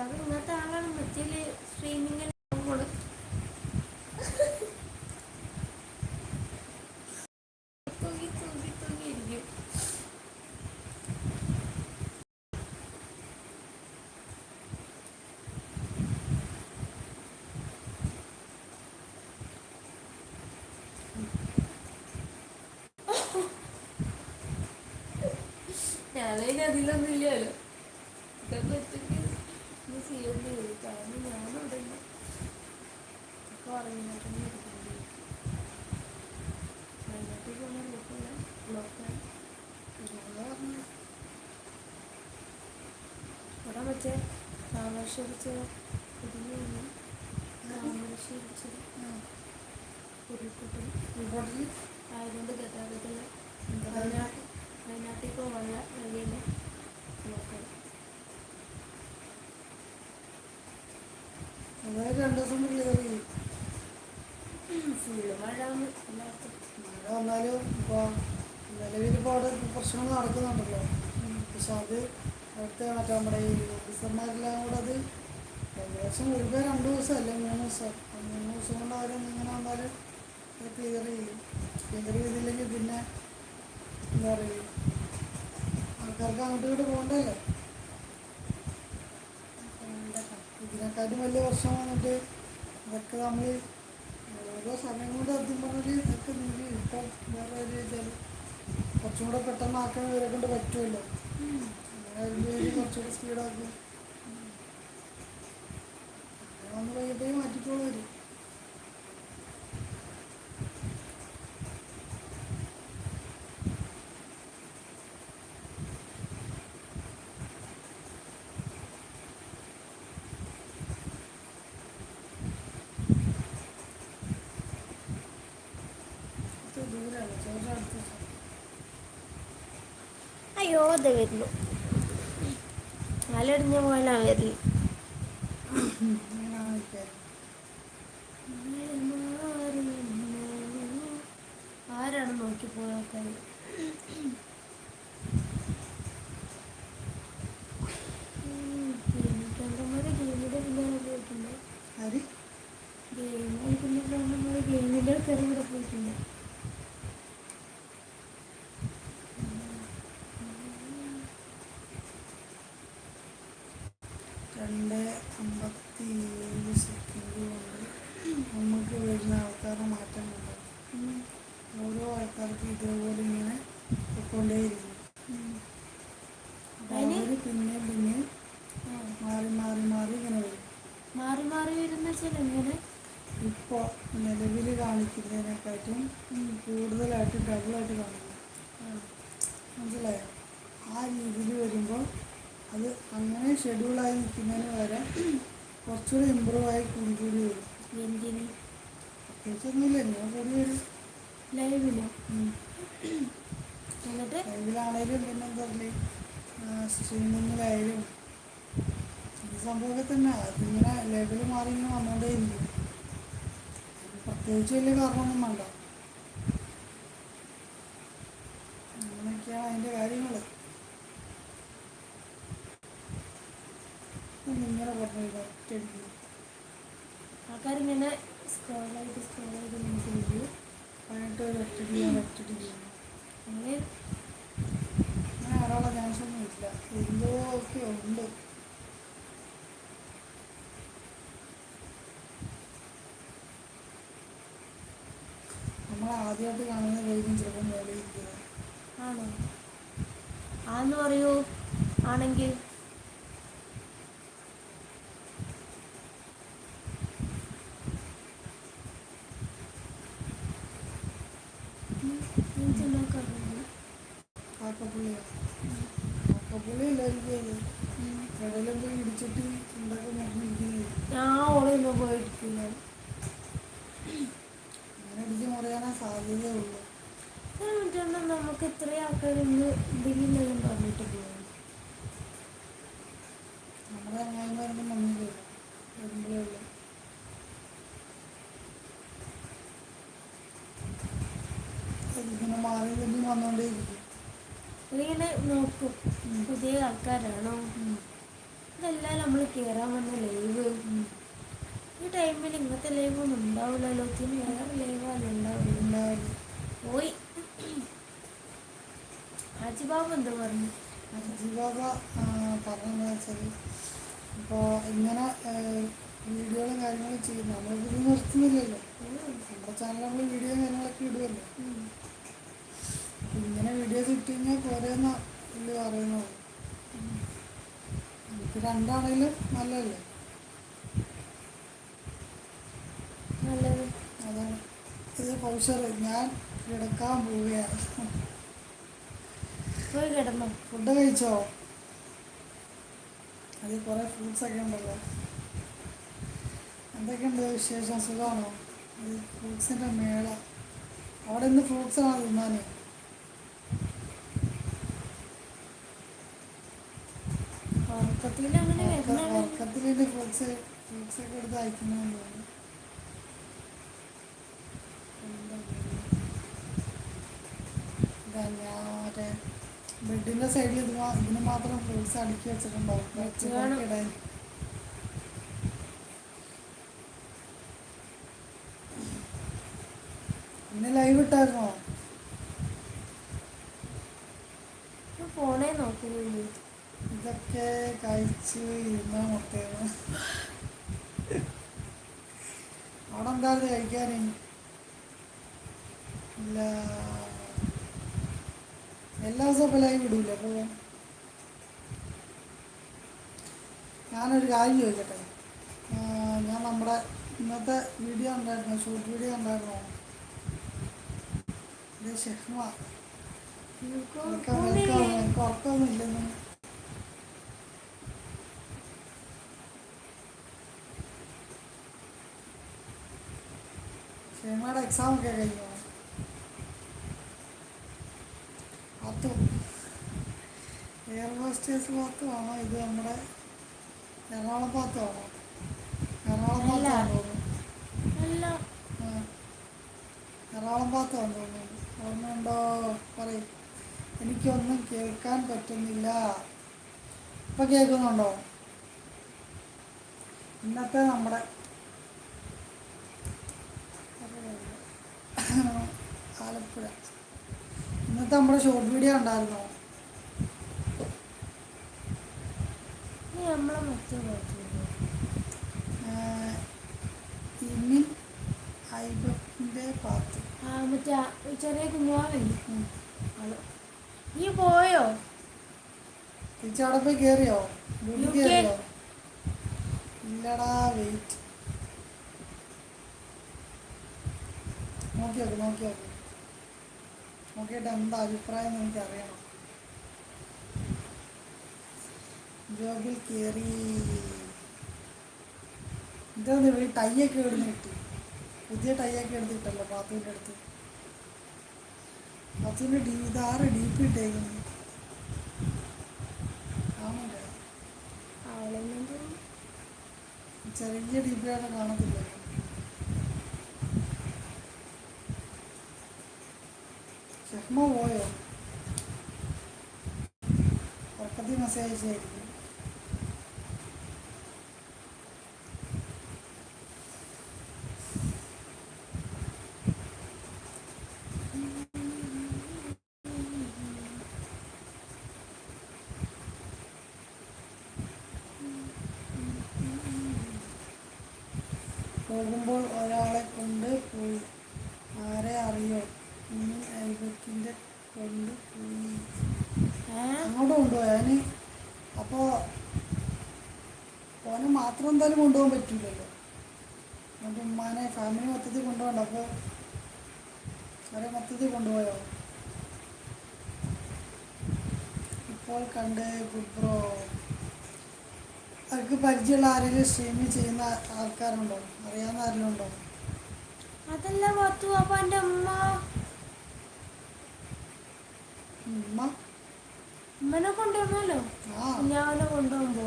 ഇക്കാക്ക് ഇങ്ങനത്തെ ആളാണ് മറ്റേ സ്ട്രീമിംഗ് അതിലൊന്നും ഇല്ലല്ലോ ഇതൊക്കെ ഒറ്റയ്ക്ക് ഇത് ചെയ്യേണ്ടി വരും കാരണം ഞാനവിടെ ഇല്ല ഒക്കെ ഉറങ്ങിയിട്ടൊന്നും ഇരിക്കേണ്ടി വരും വയനാട്ടിൽ പോകുന്ന ഗ്രൂപ്പില്ല ബ്ലോക്കാണ് കുടുങ്ങി ഉരുൾപൊട്ടൽ റിപ്പോർട്ടിൽ ആയതുകൊണ്ട് ഗതാഗതത്തിൽ വയനാട്ടിൽ വയനാട്ടിൽ പോകാനുള്ള വഴിയിൽ ബ്ലോക്കായി അതായത് രണ്ട് ദിവസം ക്ലിയർ ചെയ്യും ഫുള്ള് മഴ ആണ് എല്ലായിടത്തും. മഴ വന്നാലും ഇപ്പോൾ നിലവിൽ ഇപ്പോൾ അവിടെ പ്രശ്നങ്ങൾ നടക്കുന്നുണ്ടല്ലോ. പക്ഷെ അത് അവിടുത്തെ മറ്റേ നമ്മുടെ ഈ ഓഫീസർമാരെല്ലാം കൂടെ അത് ഏകദേശം ഒരു പേര് രണ്ട് ദിവസം അല്ലേ മൂന്ന് ദിവസം. മൂന്ന് ദിവസം കൊണ്ട് അവരും ഇങ്ങനെ വന്നാലും ക്ലിയർ ചെയ്യും. ക്ലിയർ ചെയ്തില്ലെങ്കിൽ പിന്നെ എന്താ പറയുക ആൾക്കാർക്ക് അങ്ങോട്ടും ഇങ്ങോട്ട് പോകണ്ടല്ലോ? ഇതിനെക്കാട്ടും വലിയ പ്രശ്നം വന്നിട്ട് ഇതൊക്കെ നമ്മൾ ഓരോ സമയം കൊണ്ട് അതും പറഞ്ഞാൽ ഇതൊക്കെ നീങ്ങി ഇപ്പം വേറെ ഒരു കുറച്ചും കൂടെ പെട്ടെന്ന് ആക്കാൻ ഇവരെ കൊണ്ട് പറ്റുമല്ലോ. കുറച്ചുകൂടെ സ്പീഡാക്കും വന്ന് കഴിയുമ്പോഴേ മാറ്റിക്കോളൂ വരും അയ്യോ അത് വരുന്നു. മലടിഞ്ഞ പോലെ വരൽ ആരാണ് നോക്കി പോയാൽ ഗെയിമിന്റെ പിന്നാലെ പോയിട്ടുണ്ട് രണ്ട് അമ്പത്തി ഏഴ് സെക്കൻഡ് കൊണ്ട് നമുക്ക് വരുന്ന ആൾക്കാരുടെ മാറ്റം ഉണ്ടാവും ഓരോ ആൾക്കാർക്ക് ഇതേപോലെ ഇങ്ങനെ പൊയ്ക്കൊണ്ടേയിരിക്കും അപ്പോൾ അതിന് അവർ പിന്നെയും പിന്നെയും ആ, മാറി മാറി മാറി ഇങ്ങനെ വരും മാറി മാറി വരുന്ന വെച്ചാൽ എങ്ങനെ ഇപ്പോൾ നിലവിൽ കാണിക്കുന്നതിനെക്കാട്ടും കൂടുതലായിട്ട് ഡബിളായിട്ട് കാണിക്കും ആ, മനസ്സിലായോ ആ രീതിയിൽ വരുമ്പോൾ അത് അങ്ങനെ ഷെഡ്യൂളായി നിൽക്കുന്നതിന് വരെ കുറച്ചുകൂടി ഇമ്പ്രൂവ് ആയി കൂടി കൂടി വരും എന്തിന് പ്രത്യേകിച്ചൊന്നുമില്ല ഇങ്ങനെ കൂടി വരും ലൈവിലോ എന്നിട്ട് ലൈവിലാണേലും പിന്നെ എന്താ പറയുക സ്ട്രീമിങ്ങിലായാലും ഈ സംഭവമൊക്കെ തന്നെ. അതിങ്ങനെ ലെവൽ മാറി ഇങ്ങനെ വന്നുകൊണ്ടേയിരിക്കും പ്രത്യേകിച്ച് വലിയ കാരണമൊന്നും വേണ്ട. അങ്ങനെയൊക്കെയാണ് അതിന്റെ കാര്യങ്ങൾ ഇങ്ങനെ പറഞ്ഞു ആൾക്കാരിങ്ങനെ സ്ക്രോളായിട്ട് സ്ക്രോളായിട്ട് നമുക്ക് വരും പതിനെട്ട് ഒരു ഒറ്റ ചെയ്യാൻ ഒറ്റയ്ക്ക് അങ്ങനെ അങ്ങനെ വരാനുള്ള ചാൻസ് ഒന്നും ഇല്ല എന്തോ ഒക്കെ ഉണ്ട്. ആദ്യമായിട്ട് കാണുന്ന പേരും ചിലപ്പോൾ മേലെ ആണോ ആന്ന് പറയൂ ആണെങ്കിൽ. കാക്കപ്പുള്ളിയാണ് കാക്കപ്പുള്ളി ഇല്ലായിരിക്കും പോയി ഇടിച്ചിട്ട് ഇന്ന് പറഞ്ഞിട്ട് പോകും വരുമ്പോഴേ ഉള്ളൂ. മാറി വന്നുകൊണ്ടേയിരിക്കും അതിങ്ങനെ നോക്കും. പുതിയ ആൾക്കാരാണോ? ഇതെല്ലാം നമ്മൾ കയറാൻ വന്ന ലൈവ്. ഈ ടൈമിൽ ഇങ്ങനത്തെ ലൈവ് ഒന്നും ഉണ്ടാവില്ലല്ലോ. ലൈവ് വേറെ ആജിബാബു എന്താ പറഞ്ഞു? അജിബാബ പറഞ്ഞു വെച്ചാൽ ഇപ്പോൾ ഇങ്ങനെ വീഡിയോകളും കാര്യങ്ങളും ചെയ്യുന്നു നമ്മളിത് നിർത്തുന്നില്ലല്ലോ. നമ്മുടെ ചാനൽ നമ്മൾ വീഡിയോ കാര്യങ്ങളൊക്കെ ഇടുമല്ലോ ഇങ്ങനെ വീഡിയോസ് ഇട്ട് കഴിഞ്ഞാൽ പോരെന്ന പുള്ളി പറയുന്നത്. എനിക്ക് രണ്ടാണെങ്കിലും നല്ലതല്ലേ? നല്ലത്. അതാണ്. ഇത് പൗഷർ ഞാൻ കിടക്കാൻ പോവുകയാണ്. പോയി കിടന്നു. ഫുഡ് കഴിച്ചോ? അത് കുറേ ഫ്രൂട്ട്സ് ഒക്കെ ഉണ്ടല്ലോ. എന്തൊക്കെയുണ്ട് വിശേഷം? സുഖമാണോ? ഇത് ഫ്രൂട്ട്സിന്റെ മേള. അവിടെ ഇന്ന് ഫ്രൂട്ട്സ് ആണ് തിന്നാൻ? ഉറക്കത്തിന്റെ ഫ്രൂട്ട്സ് ഫ്രൂട്ട്സ് ഒക്കെ എടുത്ത് അയക്കുന്നതെന്ന് തോന്നുന്നു എന്താ ബെഡിന്റെ സൈഡിൽ ഇതിന് മാത്രം ഫ്രൂട്ട്സ് അടുക്കി വെച്ചിട്ടുണ്ടാവും വെച്ച് കാണും. ഇടാൻ ഇന്ന് ലൈവ് ഇട്ടായിരുന്നോ ഫോണേ നോക്കുന്നുള്ളൂ ഇതൊക്കെ കഴിച്ച് ഇരുന്ന മുട്ടയാണ് അവിടെ എന്തായിരുന്നു കഴിക്കാൻ ഇല്ല എല്ലാ ദിവസവും ഇപ്പോൾ ലൈവ് ഇടൂല അപ്പോൾ കാര്യം ചോദിക്കട്ടെ? ഞാൻ നമ്മുടെ ഇന്നത്തെ വീഡിയോ ഉണ്ടായിരുന്നു ഷോർട്ട് വീഡിയോ ഉണ്ടായിരുന്നു ഷെഹ്മ വെൽക്കം വെൽക്കം എനിക്ക് ഉറക്കമൊന്നും ഇല്ലെന്ന് ഷെഹ്മയുടെ എക്സാം ഒക്കെ കഴിഞ്ഞോ? പത്തു. എയർ ഹോസ്റ്റേഴ്സ് പാത്തുമാണോ ഇത് നമ്മുടെ എറണാകുളം ഭാഗത്താണോ എറണാകുളം ആ. എറണാകുളം ഭാഗത്താണോ തോന്നുന്നു ഓർമ്മയുണ്ടോ പറയും എനിക്കൊന്നും കേൾക്കാൻ പറ്റുന്നില്ല ഇപ്പം കേൾക്കുന്നുണ്ടോ ഇന്നത്തെ നമ്മുടെ ആലപ്പുഴ ഇന്നത്തെ നമ്മുടെ ഷോർട്ട് വീഡിയോ ഉണ്ടായിരുന്നോ നീ നമ്മളെ മറ്റേ ഇമിൻ ഐബക്കിന്റെ പാത്ത് മറ്റേ ചെറിയ കുഞ്ഞുവാവില്ലേ. നീ പോയോ? തിരിച്ച് അവിടെ പോയി കയറിയോ കയറിയോ ഇല്ലടാ വെയിറ്റ് നോക്കി നോക്ക് നോക്കി നോക്ക് നോക്കിയിട്ട് എന്താ അഭിപ്രായം എന്ന് എനിക്ക് ജോബിൽ കയറി ഇതാണ് ഇവിടെ ടൈയൊക്കെ ഇവിടുന്ന് കിട്ടി. പുതിയ ടൈയൊക്കെ എടുത്തിട്ടല്ലോ പാത്തുവിന്റെ അടുത്ത്. പാത്തുവിന്റെ ഡീ ഇതാറ് ഡി പി ഇട്ടേക്കുന്നു. ചെറിയ ഡി പി ആണ് കാണത്തില്ല. ഷെഹ്മ പോയോ? ഉറക്കത്തിൽ മെസ്സേജ് അയച്ചായിരിക്കും പോകുമ്പോൾ ഒരാളെ കൊണ്ട് പോയി ആരെ അറിയോ ഇനി ഐബക്കിന്റെ കൊണ്ട് പോയി അങ്ങോട്ട് കൊണ്ടുപോയി അതിന് അപ്പോൾ ഓനെ മാത്രം എന്തായാലും കൊണ്ടുപോകാൻ പറ്റില്ലല്ലോ എന്നിട്ട് ഉമ്മാനെ ഫാമിലി മൊത്തത്തിൽ കൊണ്ടുപോകണ്ട അപ്പോൾ അവരെ മൊത്തത്തിൽ കൊണ്ടുപോയോ ഗുഡ് ബ്രോ അവർക്ക് പരിചയമുള്ള ആരെങ്കിലും സ്ട്രീമിങ് ചെയ്യുന്ന ആൾക്കാരുണ്ടോ? അറിയാവുന്ന ആരെങ്കിലും ഉണ്ടോ? അതല്ല പത്തു അപ്പൊ എന്റെ അമ്മ ഉമ്മ? ഉമ്മനെ കൊണ്ടുവന്നല്ലോ ഞാനെ കൊണ്ടുപോകുമ്പോ.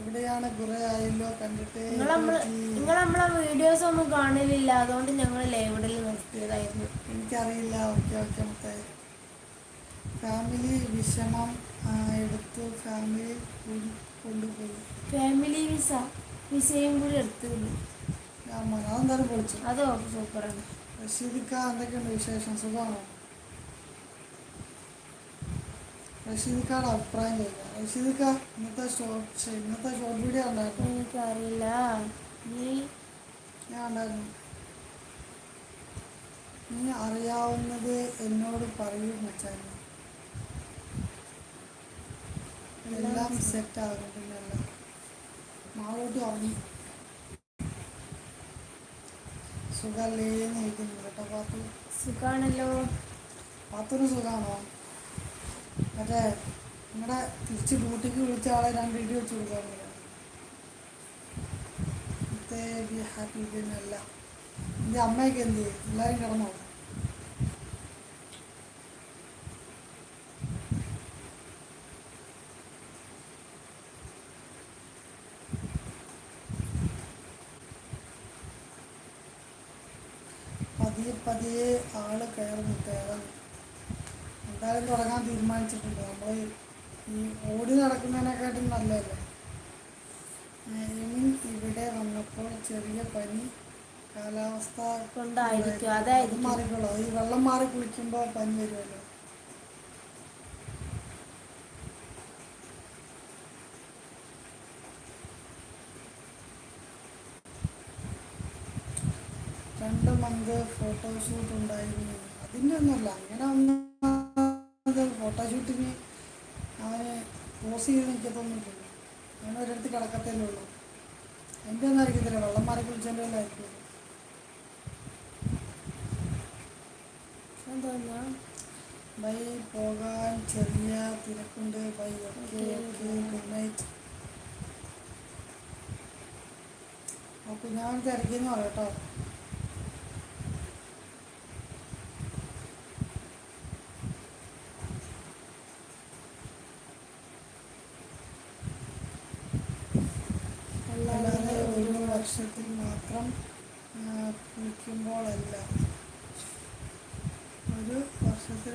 എവിടെയാണ്? കുറെ ആയല്ലോ കണ്ടിട്ട് നിങ്ങൾ നമ്മൾ വീഡിയോസ് ഒന്നും കാണലില്ല അതുകൊണ്ട് ഞങ്ങൾ ലൈവിഡിൽ നിർത്തിയതായിരുന്നു. എനിക്കറിയില്ല. ഓക്കെ ഓക്കെ മറ്റേ ഫാമിലി വിഷമം. എടുത്തു ഫാമിലി കൊണ്ടുപോയി. ഫാമിലി വിസ വിസയും കൂടി എടുത്തിരുന്നു അതെന്തായാലും പൊളിച്ചു അതോ സൂപ്പറാണ് റഷീദിക്ക എന്തൊക്കെയുണ്ട് വിശേഷം? സുഖമാണോ? റഷീദിക്കയുടെ അഭിപ്രായം ചോദിക്കാം. റഷീദിക്ക ഇന്നത്തെ ഷോർട്ട് ഇന്നത്തെ ഷോർട്ട് വീഡിയോ ഉണ്ടായിരുന്നു എനിക്കറിയില്ല. നീ? ഞാൻ ഉണ്ടായിരുന്നു നീ അറിയാവുന്നത് എന്നോട് പറയൂ മച്ചാനെ. എല്ലാം സെറ്റ് ആകും പിന്നല്ല മാളോട്ട് ഉറങ്ങി സുഖല്ലേന്ന് ചോദിക്കുന്നു കേട്ടോ പാത്തു. സുഖാണല്ലോ. പാത്തുന് സുഖാണോ? മറ്റേ നിങ്ങളുടെ തിരിച്ച് ഡ്യൂട്ടിക്ക് വിളിച്ച ആളെ രണ്ട് ഇടി വെച്ച് കൊടുക്കാൻ ബി ഹാപ്പി ഇതിനല്ല എന്റെ അമ്മയൊക്കെ എന്ത് എല്ലാവരും കിടന്നോ പതിയെ പതിയെ കയറുന്നു കയറുന്നു എന്തായാലും തുടങ്ങാൻ തീരുമാനിച്ചിട്ടുണ്ട്. നമ്മൾ ഈ ഓടി നടക്കുന്നതിനെക്കാട്ടും നല്ലതല്ലേ? എമിൻ ഇവിടെ വന്നപ്പോൾ ചെറിയ പനി കാലാവസ്ഥ കൊണ്ടായിരിക്കും, അത് അതായിരിക്കും. മാറിക്കോളൂ. ഈ വെള്ളം മാറി കുളിക്കുമ്പോൾ പനി വരുമല്ലോ. രണ്ട് മന്ത് ഫോട്ടോഷൂട്ട് ഉണ്ടായിരുന്നു. അതിന്റെ ഒന്നുമല്ല അങ്ങനെ ഒന്നും ഫോട്ടോഷൂട്ടിന് അവന് പോസ് ചെയ്ത് നിൽക്കത്തൊന്നുമില്ല അങ്ങനെ ഒരിടത്ത് കിടക്കത്തല്ലേ ഉള്ളൂ. എന്റെ ഒന്നും അറിയത്തില്ല വെള്ളം മാറി കുളിച്ചതിന്റെ വല്ല ആയിരിക്കും. എന്തോന്നാ ബൈ പോകാൻ ചെറിയ തിരക്കുണ്ട് bye okay okay good night അപ്പോൾ ഞാൻ തിരക്കിയെന്ന് പറയാം കേട്ടോ. വർഷത്തിൽ മാത്രം കുളിക്കുമ്പോഴല്ല ഒരു വർഷത്തിൽ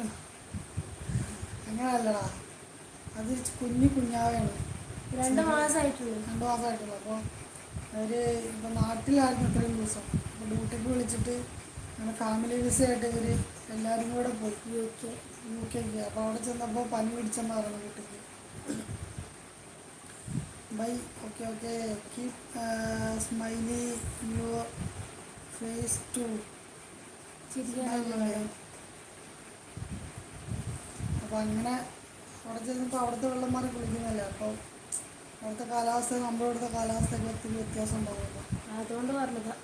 അങ്ങനെയല്ലടാ. അത് കുഞ്ഞു കുഞ്ഞാവയാണ് രണ്ട് മാസമായിട്ടുള്ളൂ രണ്ട് മാസമായിട്ടുള്ളൂ അപ്പോൾ അവർ ഇപ്പോൾ നാട്ടിലായിരുന്നു ഇത്രയും ദിവസം. അപ്പോൾ ഡ്യൂട്ടിക്ക് വിളിച്ചിട്ട് അങ്ങനെ ഫാമിലി വിസയായിട്ട് ഇവർ എല്ലാവരും കൂടെ പോയി. U K. യു കെക്ക് അപ്പോൾ അവിടെ ചെന്നപ്പോൾ പനി പിടിച്ചെന്ന് പറഞ്ഞു കുട്ടിക്ക് bye okay okay keep smiley your face too അപ്പോൾ അങ്ങനെ അവിടെ ചെന്നപ്പോൾ അവിടുത്തെ വെള്ളം മാറി കുളിക്കുന്നതല്ലേ അപ്പോൾ അവിടുത്തെ കാലാവസ്ഥ നമ്മുടെ ഇവിടുത്തെ കാലാവസ്ഥയ്ക്ക് ഒത്തിരി വ്യത്യാസം ഉണ്ടാവുമല്ലോ. അതുകൊണ്ട് പറഞ്ഞതാ.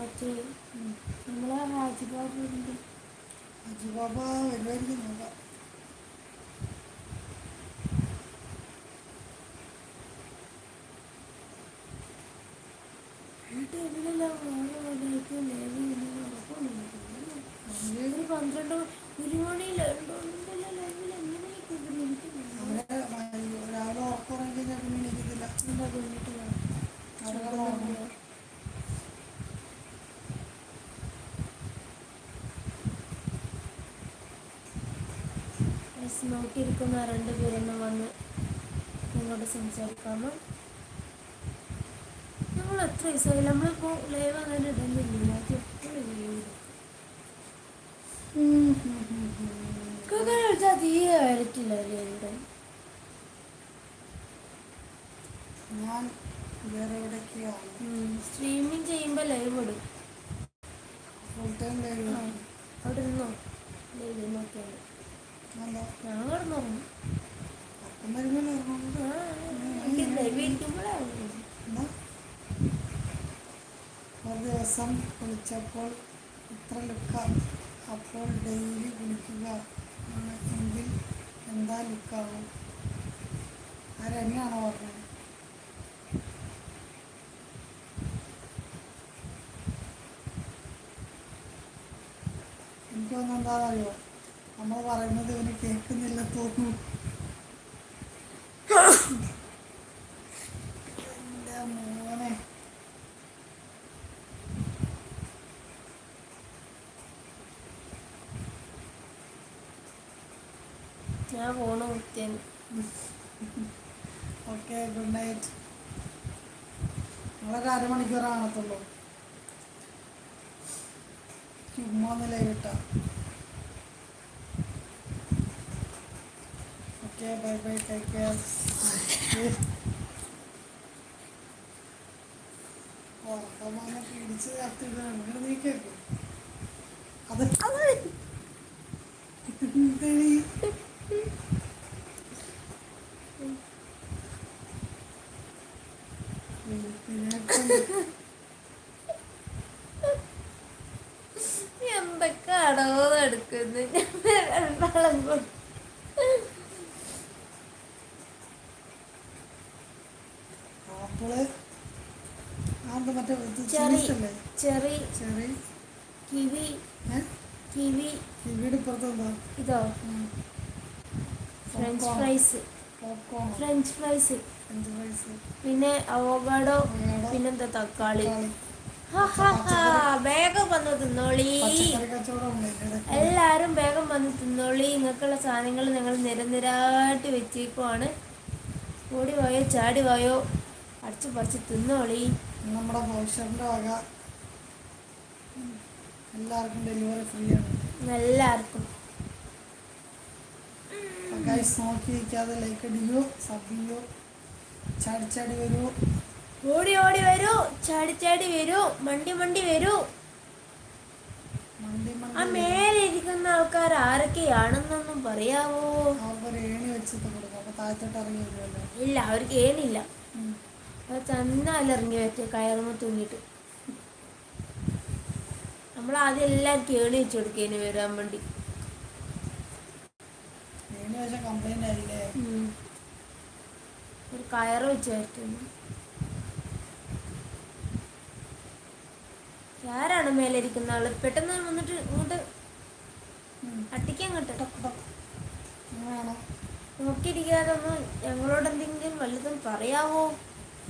അത് മറ്റേ നമ്മളെ ഹാജിബാബുണ്ട് അജിബാബ വരുമായിരിക്കും നോക്കാം ടൈമിലെല്ലാം ഓരോ നേവി അവർ ഒരു പന്ത്രണ്ട് ഒരു മണി രണ്ടു ലൈവിൽ എങ്ങനെയൊക്കെ അവരെ മ- രാവിലെ ഉറക്കുറങ്ങി കഴിഞ്ഞാൽ പിന്നെ എണീക്കത്തില്ല എന്താ കൊണ്ടിട്ട് അവിടെ കിടന്ന് ഉറങ്ങും. നോക്കിയിരിക്കുന്ന രണ്ട് പേരൊന്ന് വന്ന് നിങ്ങളോട് സംസാരിക്കാമോ? നമ്മൾ എത്ര ദിവസമായി നമ്മളിപ്പോൾ ലൈവ് അങ്ങനെ ഇടുന്നില്ല. തീരെ വരത്തില്ല ഞാൻ വേറെ സ്ട്രീമിങ് ചെയ്യുമ്പോൾ ലൈവ് ഇടും. ഫുൾ ടൈം ലൈവ് ആ, അവിടെ നിന്നോ ലൈവ് നോക്കിയാൽ ഒരു ദിവസം കുളിച്ചപ്പോൾ ഇത്ര ലുക്ക അപ്പോൾ ഡെയിലി കുളിക്കുക എങ്കിൽ എന്താ ലുക്കാവും ആരെന്നെയാണോ പറഞ്ഞത്? എനിക്ക് തോന്നുന്നു എന്താണെന്നറിയോ? നമ്മൾ പറയുന്നത് ഞാൻ ഫോണ് കുത്തിയാണ് ഓക്കെ ഗുഡ് നൈറ്റ്. നിങ്ങളൊക്കെ അരമണിക്കൂറാണത്തുള്ളൂ ചുമ്മാ ഒന്നും ലൈവ് ഇട്ടാ okay bye bye take care ഉറക്കമാനെ പിടിച്ച് കത്തിട്ടാണ് അങ്ങനെ നീ കേൾക്കും അത്. എന്തേടി? വെളുപ്പിനെ എന്തൊക്കെ അടവോ എടുക്കുന്നു ഞാൻ രണ്ടാളും കൂടി ആപ്പിൾ അത് മറ്റേ ഇത് cherry cherry cherry. Kiwi kiwi. കിവിയുടെ ഇപ്പുറത്ത് എന്താ ഇതോ ഫ്രഞ്ച് ഫ്രൈസ് ഫ്രഞ്ച് ഫ്രൈസ് പിന്നെ അവോഗാഡോ. പിന്നെന്താ തക്കാളി. വേഗം വന്ന് തിന്നോളി. എല്ലാരും വേഗം വന്ന് തിന്നോളി. ഇങ്ങക്കുള്ള സാധനങ്ങൾ ഞങ്ങൾ നിരനിരായിട്ട് വെച്ചേക്കുവാണ്. ഓടി പോയോ ചാടി പോയോ അടിച്ചു പറിച്ച് തിന്നോളി. നമ്മുടെ ഹോസ്റ്ററിന്റെ വക എല്ലാവർക്കും ഡെലിവറി ഫ്രീ ആണ്. എല്ലാവർക്കും. നോക്കിയിരിക്കാതെ ലൈക്ക് അടിക്കൂ സബ് ചെയ്യൂ ചാടി ചാടി വരൂ. ഓടി ഓടി വരൂ ചാടി ചാടി വരൂ മണ്ടി മണ്ടി വരൂ. ആ മേലെ ഇരിക്കുന്ന ആൾക്കാർ ആരൊക്കെയാണെന്നൊന്നും പറയാവോ? അവർക്ക് ഏണി വെച്ചിട്ട് കൊടുക്കും അപ്പൊ താഴത്തോട്ട് ഇറങ്ങി ഇല്ല അവർക്ക് ഏണില്ല. ഉം. അവർ തന്നാലിറങ്ങി പറ്റിയ കയറുമ്പോൾ തൂങ്ങിയിട്ട് നമ്മൾ ആദ്യം എല്ലാം കേണി വെച്ച് കൊടുക്കേന് വരാൻ വേണ്ടി. ഒരു കയറ് വെച്ച് വരട്ടുന്നു ആരാണ് മേലെ ഇരിക്കുന്ന ആൾ? പെട്ടെന്ന് വന്നിട്ട് ഇങ്ങോട്ട്. അട്ടിക്കാൻ കിട്ടും നോക്കിയിരിക്കാതൊന്നും നോക്കിയിരിക്കാതെ ഒന്ന് ഞങ്ങളോട് എന്തെങ്കിലും വല്ലതും പറയാവോ?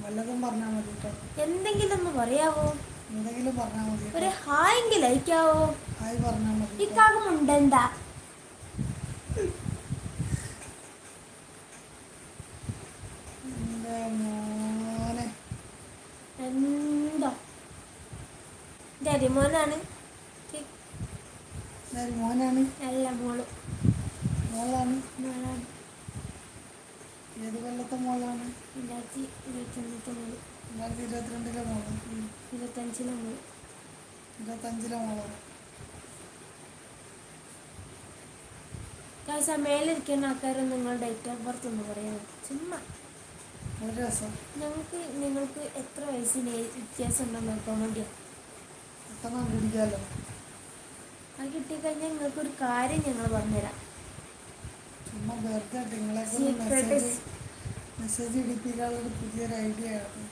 വല്ലതും പറഞ്ഞാൽ മതി കേട്ടോ എന്തെങ്കിലും ഒന്ന് പറയാവോ? എന്തെങ്കിലും പറഞ്ഞാൽ മതി ഒരു കേട്ടോ. ഹായെങ്കിൽ അയക്കാവോ ഹായ് പറഞ്ഞാൽ മതി ഇക്കാകും ഇക്കാകുമുണ്ടെന്ത കാശ മേലിരിക്കുന്ന ആൾക്കാരും നിങ്ങളുടെ ഡേറ്റ് ഓഫ് ബർത്ത് ഒന്ന് പറയാൻ ചുമ്മാ. ഞങ്ങൾക്ക് നിങ്ങൾക്ക് എത്ര വയസ്സിന് വ്യത്യാസം ഉണ്ടെന്ന് നോക്കാൻ പിടിക്കാമല്ലോ അത് കിട്ടിക്കഴിഞ്ഞാൽ നിങ്ങൾക്ക് ഒരു കാര്യം ഞങ്ങൾ പറഞ്ഞുതരാം. മെസ്സേജ് ഇടിപ്പിക്കാനുള്ള പുതിയൊരു ഐഡിയ ആണ്.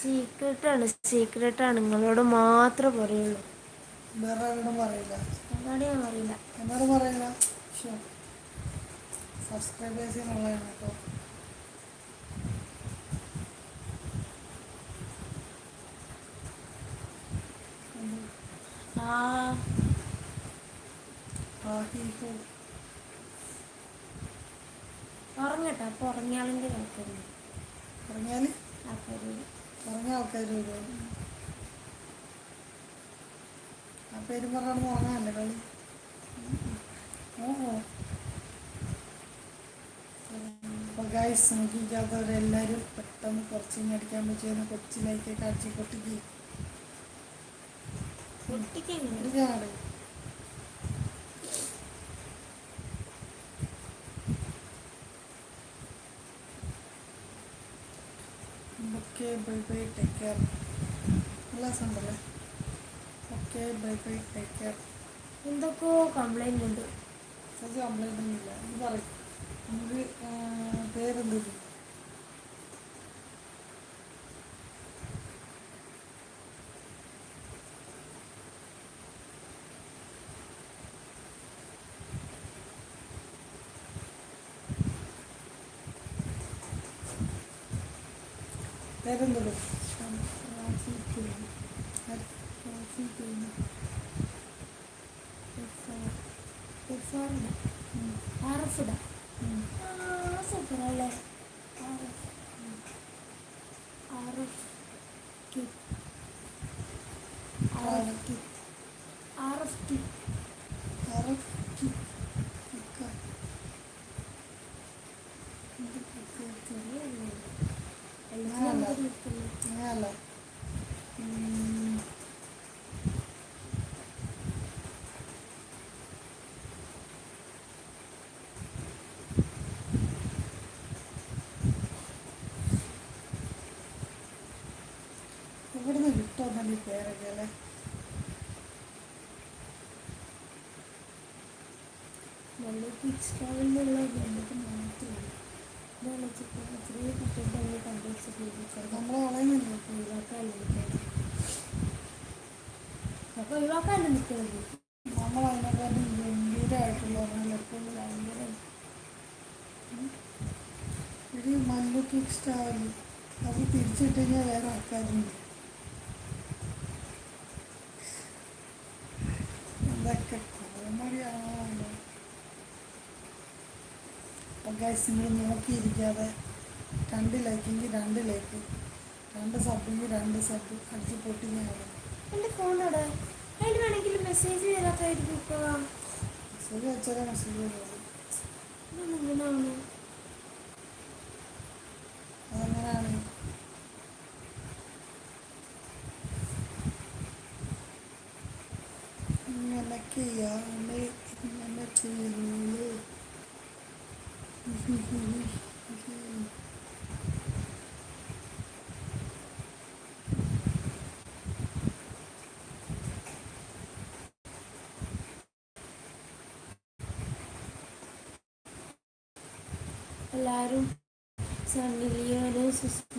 സീക്രട്ടാണ് സീക്രട്ടാണ് നിങ്ങളോട് മാത്രമേ പറയുള്ളൂ. വേറെ ആരോടും പറയില്ല. അതാണ് ഞാൻ പറയില്ല. എന്നോട് പറയില്ല. ഷോ സബ്സ്ക്രൈബേഴ്സിനുള്ളതാണ് കേട്ടോ ആ. ആ ഹീ ഹൂ ഉറങ്ങട്ടെ അപ്പോൾ ഉറങ്ങിയാളെങ്കിൽ ആൾക്കാരുണ്ട് പറഞ്ഞാൽ ആൾക്കാരുണ്ട് പറഞ്ഞ ആൾക്കാർ വരും ആ പേരും പറഞ്ഞാൽ ഉറങ്ങാനല്ലേ കളി ഓഹോ അപ്പോൾ ഗൈസ് നോക്കിക്കാത്തവരെല്ലാവരും പെട്ടെന്ന് കുറച്ച് അടിക്കാൻ പറ്റിയ കൊച്ചിലേക്ക് കാച്ചി പൊട്ടിക്ക്. പൊട്ടിക്കുന്നു ഇരിക്കാണ് okay bye bye take care എല്ലാ രസമുണ്ടല്ലേ? Okay bye bye take care എന്തൊക്കെയോ കംപ്ലൈന്റ് ഉണ്ട്. സജി കംപ്ലൈന്റ് ഒന്നുമില്ല ഇത് പറയും. നമുക്ക് പേരെന്ത്? സിബിന് എഫ് ആർ എഫ് ആർ ഇവിടുന്ന് കിട്ടുമെന്നല്ല ഈ പേരൊക്കെ അല്ലേ ഒരു മല്ലു കിക്സ്റ്റാവില്ല അത് തിരിച്ചിട്ട് കഴിഞ്ഞാൽ വേറെ ആൾക്കാരുണ്ട്. എന്തൊക്കെ കോമഡിയാണോ. അപ്പം ഗൈസ് നിങ്ങൾ നോക്കിയിരിക്കാതെ രണ്ട് ലൈക്കെങ്കിൽ രണ്ട് ലൈക്ക് രണ്ട് സബ്ബെങ്കിൽ രണ്ട് സബ് അടിച്ച് പൊട്ടിക്കാൻ എന്റെ ഫോണോടെ അതിൽ വേണമെങ്കിൽ മെസ്സേജ് വരാത്തായിരിക്കും ഇപ്പോൾ മെസ്സേജ് അയച്ചാലേ മെസ്സേജ് വരുള്ളൂ. ഇങ്ങനെയാണ് അതെങ്ങനെയാണ് ഇങ്ങനൊക്കെയാണ് ഇങ്ങനെ ചെയ്യുന്നത് എല്ലാവരും സണ്ണിലിയോനെ സുസ്മിതാനെയും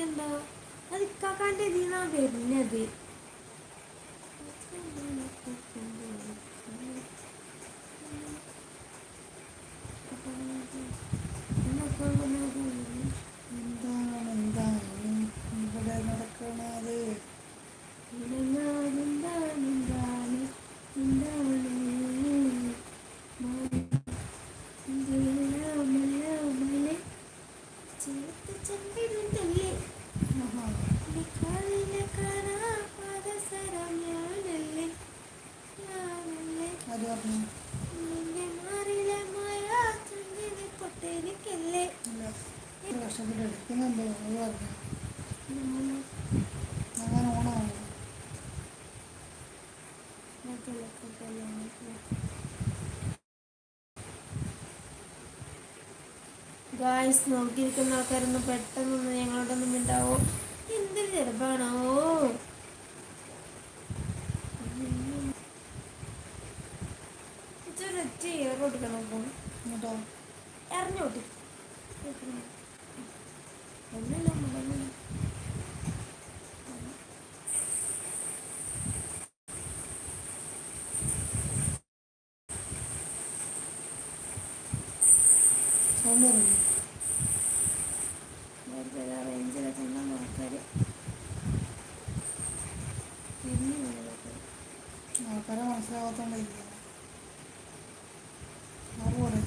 മാറ്റണ്ടോ അത് ഇക്കാക്കാന്റെ ഇതിൽ നിന്നാണ് വരുന്നത് എന്താണ് എന്താണ് ഇവിടെ നടക്കണത് ചെമ്പിരുന്നല്ലേ ആഹാ. കാലിലെ കാണാ പാദസരം ഞാനല്ലേ ഞാനല്ലേ ആര് പറഞ്ഞു നിന്റെ മാറിലെ മായ ചുണ്ടിനെ പൊട്ടേനിക്കല്ലേ ഇല്ല ഒരു കഷ്ടപ്പെട്ട് എടുക്കുന്നുണ്ടോ അത് പറഞ്ഞു ഞാൻ അങ്ങനെ ഓണാണ് ഗായ്സ് നോക്കിയിരിക്കുന്ന ആൾക്കാരൊന്നും പെട്ടെന്നൊന്നും ഞങ്ങളോടൊന്നും ഉണ്ടാവോ എന്തൊരു ചെറുപ്പാണോ ഒറ്റ എന്നിട്ടോ? എറിഞ്ഞോട്ടി. ആറ് പറയും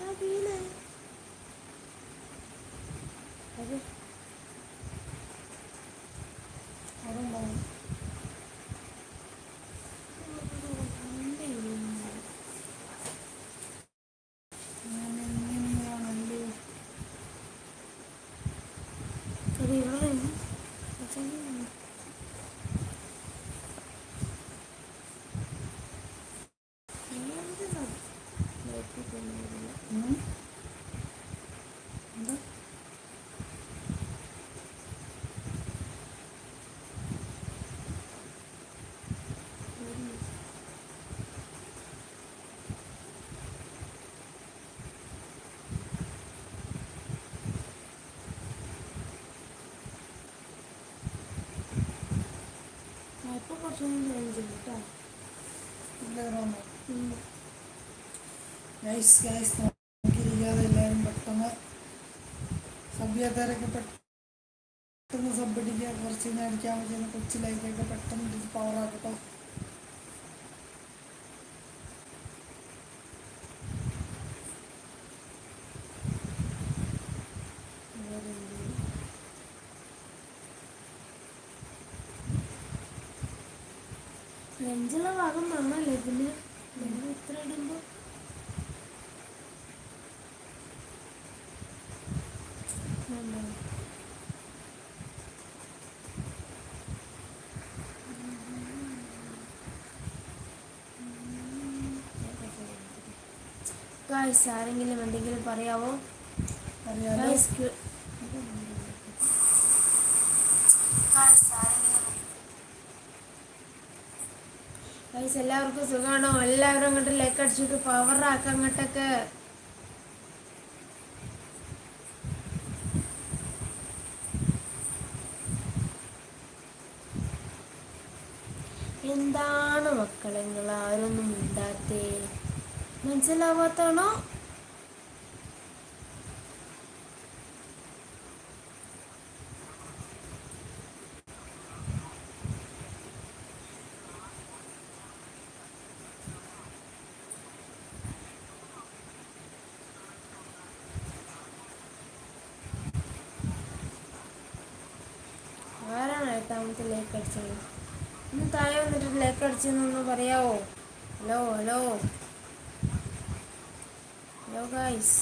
ആ വീണേ അത് അവിടെ ഉണ്ടാവും നൈസ് ഗൈസ് നോക്കിയിരിക്കാതെ എല്ലാവരും പെട്ടെന്ന് സഭ്യതരൊക്കെ പെട്ടെന്ന് സബ്ബടിക്കുക കുറച്ച് ഇന്ന് അടിക്കാൻ പറ്റുന്ന കൊച്ചു പെട്ടെന്ന് റേഞ്ചുള്ള ഭാഗം വേണമല്ലേ ഇതിന് ഇത്ര ഇടുമ്പോൾ ഗായ്സ് ആരെങ്കിലും എന്തെങ്കിലും പറയാവോ? പറയാ ഗായ്സ് ഗായ്സ് ഗായ്സ് എല്ലാവർക്കും സുഖമാണോ? എല്ലാവരും അങ്ങോട്ട് ലൈക്ക് അടിച്ചിട്ട് ആക്കാം അങ്ങോട്ടൊക്കെ. എന്താണ് മക്കളെ? ആരൊന്നും ഇണ്ടാത്തേ മനസ്സിലാവാത്താണോ ആരാണ് ലേക്ക് അടിച്ചത്. ഒന്ന് താഴെ വന്നിട്ട് ലേക്ക് അടിച്ചെന്നൊന്ന് പറയാവോ? Hello hello hello guys